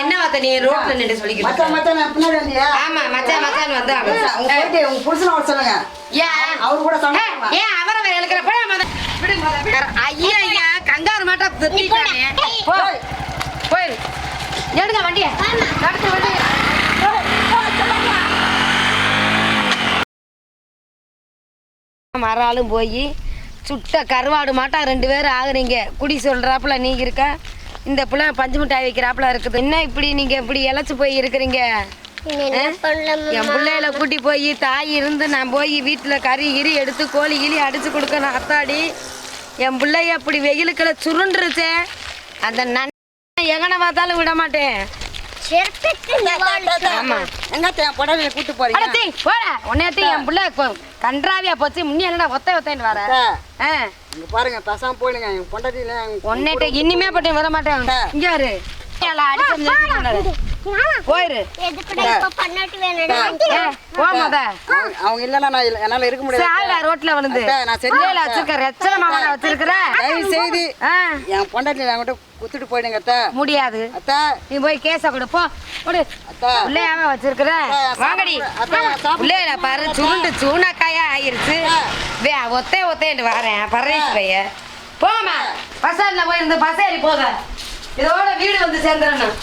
என்ன வார்த்தை நீ ரோட்ல நின்று சொல்லிக்கிட்டு மச்சான்? மச்சான் நான் பின்னாடி வந்தியா? ஆமா மச்சான் மச்சான் வந்தாங்க உங்க போயிட்டு உங்க புருஷனை வர சொல்லுங்க. ஏன் அவரு கூட ஏய், ஏன் அவரை வேற இழுக்கிற? போய் முத. விடு முத. ஐயா ஐயா கங்காரு மாட்டா திட்டானே போ. போயிரு. எடுங்க வண்டிய. நடத்து வண்டிய மறாலும் போய் சுட்ட கருவாடு மாட்டா ரெண்டு பேரும் ஆகுறீங்க. குடி சொல்றாப்புல நீங்க இருக்க. இந்த பிள்ளை பஞ்சு மிட்டாய் வைக்கிறாப்புல இருக்குது. என்ன இப்படி நீங்க இப்படி இழைச்சு போய் இருக்கிறீங்க? என் பிள்ளையில கூட்டி போய் தாய் இருந்து நான் போய் வீட்டில் கறி கிரி எடுத்து கோழி கிளி அடிச்சு கொடுக்கணும் அத்தாடி. என் பிள்ளைய அப்படி வெயிலுக்குள்ள சுருண்டுருச்சே. அந்த நன் எங்கன பார்த்தாலும் விட மாட்டேன் கன்றாவியா போச்சு. முன்னே என்னடா ஒத்த ஒத்தேன்னு வர. இங்க பாருங்க பேசாம போயிடுங்க. என் பொண்டாட்டியில உன்னைட்ட இனிமே பட்டு வர மாட்டேன். இங்க யாரு? அடிச்சு போயிரு. அவங்க- அவங்க இல்லைன்னா நான் இல்ல- என்னால இருக்க முடியாது. சால ரோட்ல விழுந்து. நான் சரியா செல்லையில வச்சிருக்க ரெச்சல மாவன வச்சிருக்கிற தயவு செய்து ஆ, என் பொண்டாட்டியில என்கிட்ட குத்துட்டு போயிடுங்க அத்தை. முடியாது. அத்தை. நீ போய் கேஸ கொடு போ. கொடு. அத்தை. பிள்ளையாம வச்சிருக்கிற வாங்கடி. பிள்ளையில பாரு சுருண்டு சூனக்காயா ஆயிருச்சு. வே ஒத்தே ஒத்தேன்ட்டு வரேன். பரேஷ் பைய போமா பசாரில் போய் இருந்து பசேரி போக. இதோட வீடு வந்து சேர்ந்துடணும்.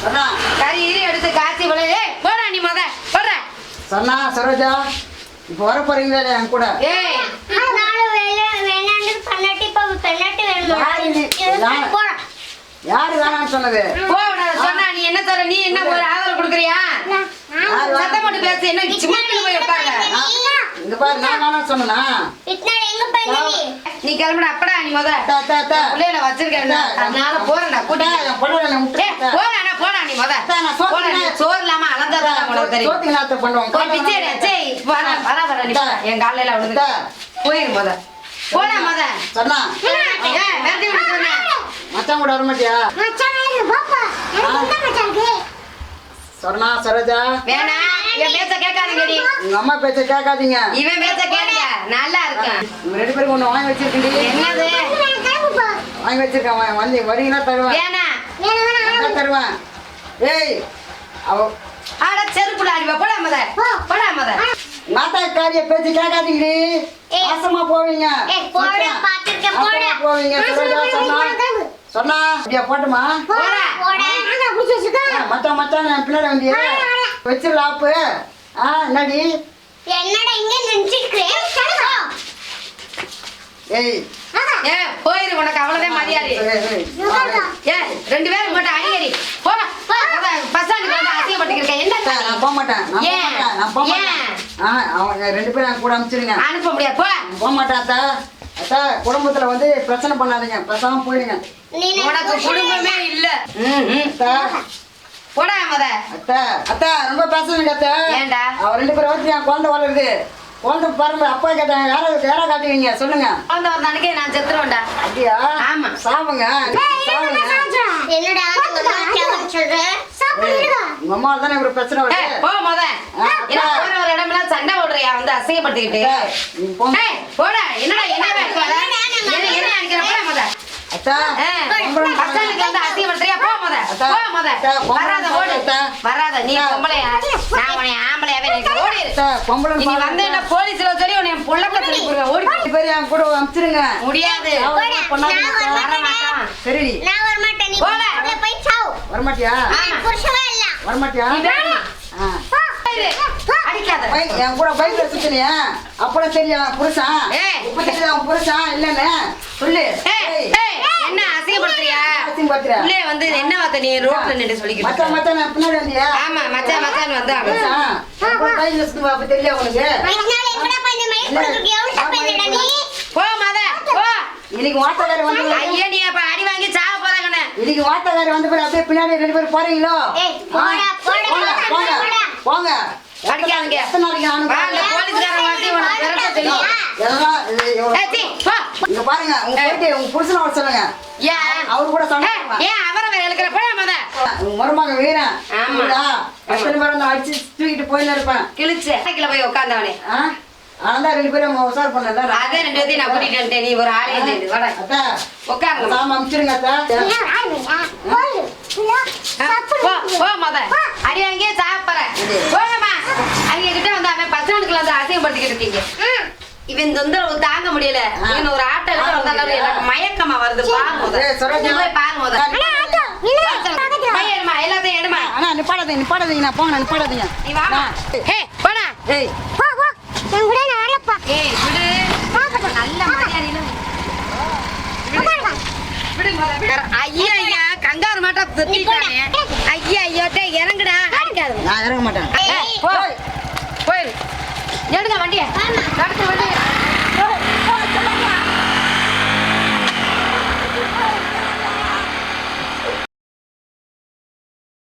சொன்னா கறி ஈரி எடுத்து காய்ச்சி விளைய ஏய் போடா நீ முத போடுற சொன்னா சரோஜா இப்போ வர போறீங்களா என் கூட? ஏய் யாரு வேணாம்னு சொன்னது? சொன்னா நீ என்ன சொல்ற நீ என்ன ஒரு ஆதரவு கொடுக்குறியா? சத்தம் போட்டு பேசு என்ன சிம்மிட்டு போய் உட்காருங்க இங்க பாரு நான் வேணாம்னு சொன்னா நீ கிளம்புட அப்படா நீ முத. பிள்ளையில வச்சிருக்கேன். அதனால கூட்டி என் பொண்டாட்டியில விட்டு ஏய், போடா போடா நீ முத. நான் சோறு இல்லாம உனக்கு தெரியும். சரி, வரா, வரா, வரா, நீ. என் காலையில விழுந்து போயிரு முத. போடா முத. சொன்னா. மச்சான் கூட வர மாட்டியா சொன்னா சரோஜா. வேணா இவன் பேச்ச கேட்காதீங்கடி. உங்க அம்மா பேச்ச கேட்காதீங்க. இவன் பேச்ச கேளுங்க நல்லா இருக்கும் உங்க ரெண்டு பேருக்கு ஒண்ணு வாங்கி வச்சிருக்கேன் என்னது? வாங்கி வச்சிருக்கேன் வந்து வரீங்கன்னா தருவேன் வந்தா தருவேன் ஏய் அவ ஆட செருப்புல அடிவ. போடா முத. போடா முத. நாத்தாக்காரிய பேச்சு கேட்காதீங்க. நாசமா போவீங்க. போடா, நாசமா போடா. போவீங்க. சொன்னா? சொன்னா அப்படியா போட்டுமா? போடா. ஆ, மச்சான் மச்சான் பின்னாடி வந்தியா வச்சிடலாம் ஆப்பு. ஆ என்னடி? என்னடா இங்க நினைச்சிருக்கிறேன் ஏய். ஏ போயிரு உனக்கு அவ்வளவுதான் மரியாதை. ஏ ரெண்டு பேரும் மட்டும் அடிக்கடி போடா பஸ் ஸ்டாண்டுக்கு வந்து அசிங்கப்பட்டுருக்க என்ன? நான் போக மாட்டேன். நான் போக? மாட்டேன். அவங்க ரெண்டு பேரும் கூட அனுப்பிச்சிருங்க. அனுப்ப முடியாது. போ. நான் போக மாட்டேன் அத்தா. அத்தா குடும்பத்துல வந்து பிரச்சனை பண்ணாதீங்க. பேசாம போயிடுங்க. உனக்கு குடும்பமே இல்ல. ம், ம். போடா முத. அத்தா அத்தா ரொம்ப பேசுறீங்க அத்தா. ஏன்டா? அவ ரெண்டு பேரும் வச்சு என் குழந்தை வளருது. குழந்தை பாருங்க அப்பா கேட்டாங்க யாரை யாரை காட்டுவீங்க? சொல்லுங்க. குழந்தை ஒரு நாளைக்கு நான் செத்துருவேன்டா. அப்படியா? ஆமா. சாவுங்க. சாவுங்க. என்னடா கேவன் சொல்ற? உங்க அம்மா தானே இப்படி பிரச்சனை ஏய், வருது போ முத. ஆ, என்ன போற ஒரு இடமெல்லாம் சண்டை போடுறியா? வந்து அசிங்கப்படுத்திக்கிட்டு. போடா. என்னடா என்ன? என்ன முத. அத்தா அசிங்கப்படுத்துறியா? வராத ஓடு. வராத நீ. பொம்பளையா? நான் உன்னை ஆம்பளையாவே நினைக்கிறேன் ஓடிரு. அத்தா பொம்பளை இனி வந்து என்ன போலீஸ்ல சொல்லி உன்னை புள்ளக்க சொல்லி கொடுங்க ஓடி போ. ரெண்டு பேரும் என் கூட அனுப்பிச்சிருங்க முடியாது. சரி நான் வர மாட்டேன். நீ போய் சாவு. புருஷவே இல்ல. நீ. அடிக்காத. என் கூட பைக்ல சுத்தினியா? அப்புறம் தெரியும் புருஷன். இப்ப அவன் புருஷன் இல்லன்னு? சொல்லு. ஏய், அசிங்கப்படுத்துறியா. உள்ளே வந்து என்ன வார்த்தை நீ ரோட்ல நின்று சொல்லிக்கிட்டு மச்சான் இருக்க? மச்சான் நான் பின்னாடி வந்தியா? ஆமா மச்சான் மச்சான் சுத்துவா அப்ப தெரியல உனக்கு? இதனால எங்கடா போய் இந்த மயில் கொடுத்துருக்கு எவ்வளவு தப்பு இல்லடா நீ? போ மத போ. இன்னைக்கு வாட்டக்காரி வந்து ஐயா நீ அப்ப அடி வாங்கி சாக போறாங்கன்னு இன்னைக்கு வாட்டக்காரி வந்து போய் அப்படியே பின்னாடி ரெண்டு பேரும் போறீங்களோ? ஏய், போடா, ஆ, போடா, போங்க போடா, போங்க போடா. போங்க அடிக்காதீங்க. எத்தனை நாளைக்கு நானும் வா, இந்த போலீஸ்காரன் வந்து உனக்கு பிறக்க தெரியும் எல்லாம் இது இவ்வளவு- ஏய், சீ, போ. பாருங்க உங்க போயிட்டு உங்க புருஷன் அவர் சொல்லுங்க. ஏன் அவரு கூட சொன்னாங்க ஏன் அவரை வேற எழுக்கிறப்ப மத. உங்க மருமக வீரன் ஆமாடா அத்தனை பேரும் அடிச்சு தூக்கிட்டு போயில இருப்பேன். கிழிச்சு கிளை போய் உட்காந்தவனே ஆனா ரெண்டு பேரும் உசார் பண்ணல அதே ரெண்டு பேரும் நான் கூட்டிட்டு வந்துட்டேன். நீ ஒரு ஆளே வர அத்தா உட்காருங்க சாம அமிச்சிருங்க அத்தா. போ மத. அடியாங்க சாப்பிட்றேன். போயமா அவங்க கிட்ட வந்து அவன் பத்து நாளுக்குள்ள வந்து அசிங்கப்படுத்திக்கிட்டு இருக்கீங்க. இவன் தொந்தரவு தாங்க முடியல. இவன் ஒரு ஆட்டோ எடுத்து வந்தாலும் எனக்கு மயக்கமா வருது. ஐயா கங்காரு மாட்டா ஐயா ஐயோ இறங்குடா. இறங்க மாட்டேன். போயிரு. எடுங்க வண்டியை. நடத்து வண்டியை.